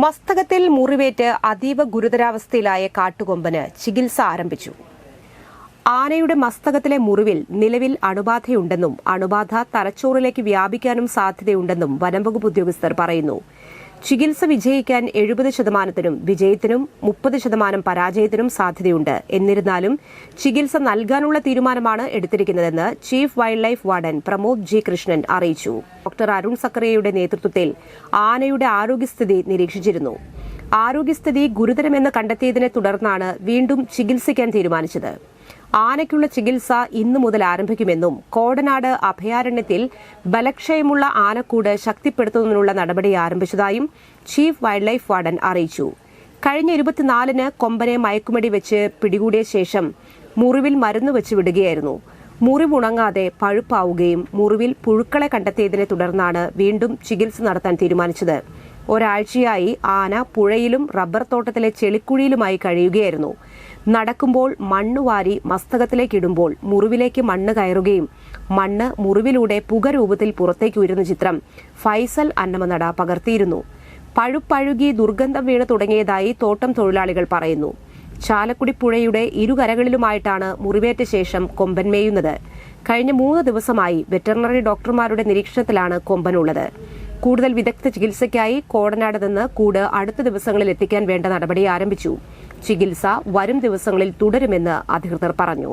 മസ്തകത്തിൽ മുറിവേറ്റ് അതീവ ഗുരുതരാവസ്ഥയിലായ കാട്ടുകൊമ്പന് ചികിത്സ ആരംഭിച്ചു. ആനയുടെ മസ്തകത്തിലെ മുറിവിൽ നിലവിൽ അണുബാധയുണ്ടെന്നും അണുബാധ തലച്ചോറിലേക്ക് വ്യാപിക്കാനും സാധ്യതയുണ്ടെന്നും വനംവകുപ്പ് ഉദ്യോഗസ്ഥർ പറയുന്നു. ചികിത്സ വിജയിക്കാൻ എഴുപത് ശതമാനത്തിനും വിജയത്തിനും മുപ്പത് ശതമാനം പരാജയത്തിനും സാധ്യതയുണ്ട്. എന്നിരുന്നാലും ചികിത്സ നൽകാനുള്ള തീരുമാനമാണ് എടുത്തിരിക്കുന്നതെന്ന് chief wildlife warden Pramod G Krishnan അറിയിച്ചു. ഡോക്ടർ അരുൺ സക്കറിയയുടെ നേതൃത്വത്തിൽ ആനയുടെ ആരോഗ്യസ്ഥിതി നിരീക്ഷിച്ചിരുന്നു. ആരോഗ്യസ്ഥിതി ഗുരുതരമെന്ന് കണ്ടെത്തിയതിനെ തുടർന്നാണ് വീണ്ടും ചികിത്സിക്കാൻ തീരുമാനിച്ചത്. ആനയ്ക്കുള്ള ചികിത്സ ഇന്നു മുതൽ ആരംഭിക്കുമെന്നും കോടനാട് അഭയാരണ്യത്തിൽ ബലക്ഷയമുള്ള ആനക്കൂട് ശക്തിപ്പെടുത്തുന്നതിനുള്ള നടപടി ആരംഭിച്ചതായും ചീഫ് വൈൽഡ് ലൈഫ് വാർഡൻ അറിയിച്ചു. കഴിഞ്ഞ ഇരുപത്തിനാലിന് കൊമ്പനെ മയക്കുമടി വെച്ച് പിടികൂടിയ ശേഷം മുറിവിൽ മരുന്ന് വെച്ച് വിടുകയായിരുന്നു. മുറിവുണങ്ങാതെ പഴുപ്പാവുകയും മുറിവിൽ പുഴുക്കളെ കണ്ടെത്തിയതിനെ തുടർന്നാണ് വീണ്ടും ചികിത്സ നടത്താൻ തീരുമാനിച്ചത്. ഒരാഴ്ചയായി ആന പുഴയിലും റബ്ബർ തോട്ടത്തിലെ ചെളിക്കുഴിയിലുമായി കഴിയുകയായിരുന്നു. നടക്കുമ്പോൾ മണ്ണ് വാരി മസ്തകത്തിലേക്കിടുമ്പോൾ മുറിവിലേക്ക് മണ്ണ് കയറുകയും മണ്ണ് മുറിവിലൂടെ പുക രൂപത്തിൽ പുറത്തേക്ക് ഉയരുന്ന ചിത്രം ഫൈസൽ അന്നമനട പകർത്തിയിരുന്നു. പഴുപ്പഴുകി ദുർഗന്ധം വീണ് തുടങ്ങിയതായി തോട്ടം തൊഴിലാളികൾ പറയുന്നു. ചാലക്കുടി പുഴയുടെ ഇരുകരകളിലുമായിട്ടാണ് മുറിവേറ്റ ശേഷം കൊമ്പൻ മേയുന്നത്. കഴിഞ്ഞ മൂന്ന് ദിവസമായി വെറ്ററിനറി ഡോക്ടർമാരുടെ നിരീക്ഷണത്തിലാണ് കൊമ്പനുള്ളത്. കൂടുതൽ വിദഗ്ധ ചികിത്സയ്ക്കായി കോടനാട് നിന്ന് കൂട് അടുത്ത ദിവസങ്ങളിൽ എത്തിക്കാൻ വേണ്ട നടപടി ആരംഭിച്ചു. ചികിത്സ വരും ദിവസങ്ങളിൽ തുടരുമെന്ന് അധികൃതർ പറഞ്ഞു.